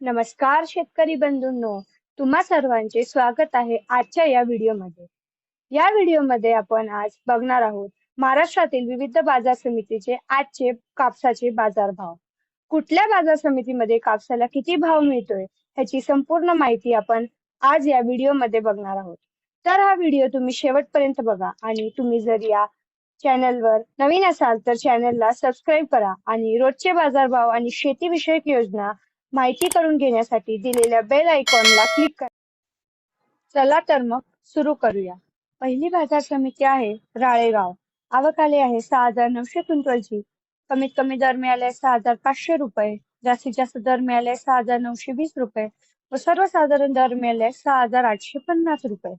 नमस्कार शेतकरी बंधूंनो तुम्हा सर्वांचे स्वागत आहे आजच्या या व्हिडिओमध्ये. या व्हिडिओमध्ये आपण आज बघणार आहोत महाराष्ट्रातील विविध बाजार समितीचे आजचे कापसाचे बाजारभाव. कुठल्या बाजार समितीमध्ये कापसाला किती भाव मिळतोय ह्याची संपूर्ण माहिती आपण आज या व्हिडिओमध्ये बघणार आहोत. तर हा व्हिडिओ तुम्ही शेवटपर्यंत बघा आणि तुम्ही जर या चॅनलवर नवीन असाल तर चॅनलला सबस्क्राईब करा आणि रोजचे बाजारभाव आणि शेतीविषयक योजना माहिती करून घेण्यासाठी दिलेल्या बेल आयकॉनला क्लिक करा. चला तर मग सुरू करूया. पहिली बाजार समिती आहे राळेगाव. आवक आली आहे सहा हजार नऊशे क्विंटलची. कमीत कमी दर मिळाले सहा हजार पाचशे रुपये. जास्तीत जास्त दर मिळाले सहा हजार नऊशे वीस रुपये व सर्वसाधारण दर मिळाले सहा हजार आठशे पन्नास रुपये.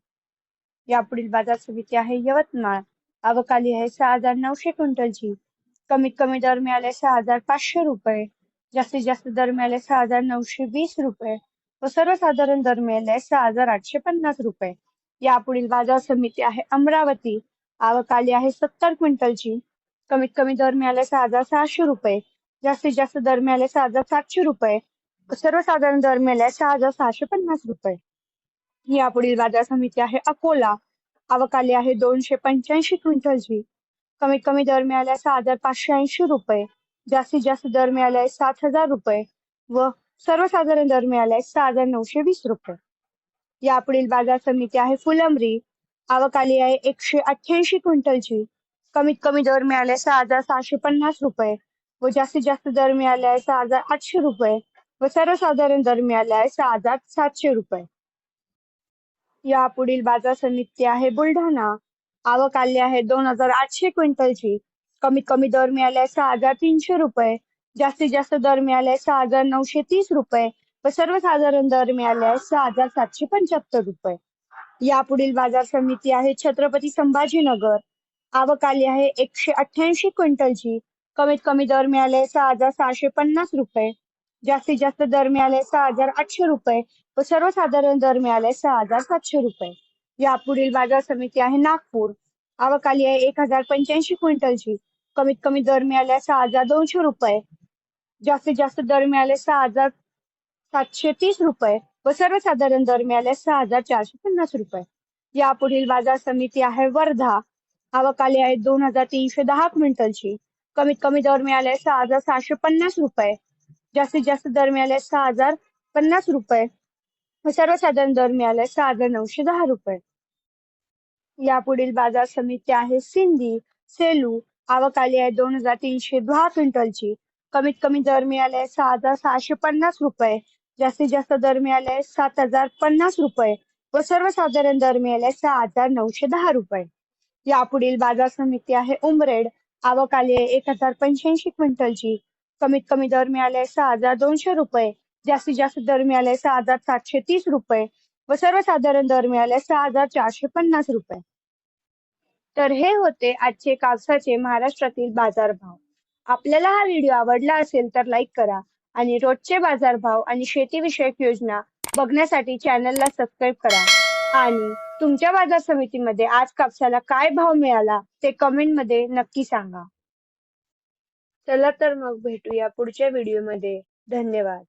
यापुढील बाजार समिती आहे यवतमाळ. आवक आली आहे सहा हजार नऊशे क्विंटलची. कमीत कमी दर मिळाले सहा हजार पाचशे रुपये जास्तीत जास्त दर मिळाले सहा हजार नऊशे वीस रुपये. व सर्वसाधारण दर मिळाले सहा हजार आठशे पन्नास रुपये. यापुढील बाजार समिती आहे अमरावती. आवक आली आहे सत्तर क्विंटलची. कमीत कमी दर मिळाले सहा हजार सहाशे रुपये. जास्तीत जास्त दर मिळाले सहा हजार सातशे रुपये. सर्वसाधारण दर मिळाले सहा हजार सहाशे पन्नास रुपये. यापुढील बाजार समिती आहे अकोला. आवक आली आहे दोनशे पंच्याऐंशी क्विंटलची. कमीत कमी दर मिळाले सहा हजार पाचशे ऐंशी रुपये. जास्तीत जास्त दर मिळाले सात हजार रुपये व सर्वसाधारण दर मिळाले सहा हजार नऊशे वीस रुपये. यापुढील बाजार समिती आहे फुलंब्री. आवक आली आहे एकशे अठ्ठ्याऐंशी क्विंटलची. कमीत कमी दर मिळाले सहा हजार सहाशे पन्नास रुपये व जास्तीत जास्त दर मिळाले आहे सहा हजार आठशे रुपये व सर्वसाधारण दर मिळाले आहे सहा हजार सातशे रुपये. यापुढील बाजार समिती आहे बुलढाणा. आवक आली आहे दोन हजार आठशे क्विंटलची. कमीत कमी दर मिळाले सहा हजार तीनशे रुपये जास्तीत जास्त दर मिळाले सहा हजार नऊशे तीस रुपये व सर्वसाधारण दर मिळाले सहा हजार सातशे पंच्याहत्तर रुपये. यापुढील बाजार समिती आहे छत्रपती संभाजीनगर. आवक आली आहे एकशे अठ्ठ्याऐंशी क्विंटलची. कमीत कमी दर मिळाले सहा हजार सहाशे पन्नास रुपये जास्तीत जास्त दर मिळाले सहा हजार आठशे रुपये व सर्वसाधारण दर मिळाले सहा हजार सातशे रुपये. यापुढील बाजार समिती आहे नागपूर. आवक आली आहे एक हजार पंच्याऐंशी क्विंटलची. कमीत कमी दर मिळाले सहा हजार दोनशे रुपये. जास्तीत जास्त दर मिळाले सहा हजार सातशे तीस रुपये व सर्वसाधारण दर मिळाले सहा हजार चारशे पन्नास रुपये. यापुढील बाजार समिती आहे वर्धा. आवक आली आहे दोन हजार तीनशे दहा क्विंटलची. कमीत कमी दर मिळाले सहा हजार सहाशे पन्नास रुपये. जास्तीत जास्त दर मिळाले सहा हजार पन्नास रुपये व सर्वसाधारण दर मिळाले सहा हजार नऊशे दहा रुपये. यापुढील बाजार समिती आहे सिंधी सेलू आवक आली आहे दोन हजार तीनशे दहा क्विंटलची. कमीत कमी दर मिळाले सहा हजार सहाशे पन्नास रुपये. जास्तीत जास्त दर मिळाले सात हजार पन्नास रुपये व सर्वसाधारण दर मिळाले सहा हजार नऊशे दहा रुपये. यापुढील बाजार समिती आहे उमरेड आवक आली आहे एक हजार पंच्याऐंशी क्विंटलची. कमीत कमी दर मिळाले सहा हजार दोनशे रुपये. जास्तीत जास्त दर मिळाले सहा हजार सातशे तीस रुपये. व सर्वसाधारण दर मिळाले सहा हजार चारशे पन्नास रुपये. तर हे होते आजचे कापसाचे महाराष्ट्रातील बाजारभाव. आपल्याला हा व्हिडिओ आवडला असेल तर लाईक करा आणि रोजचे बाजारभाव आणि शेतीविषयक योजना बघण्यासाठी चॅनलला सबस्क्राईब करा. आणि तुमच्या बाजार समितीमध्ये आज कापसाला काय भाव मिळाला ते कमेंटमध्ये नक्की सांगा. चला तर मग भेटूया पुढच्या व्हिडिओमध्ये. धन्यवाद.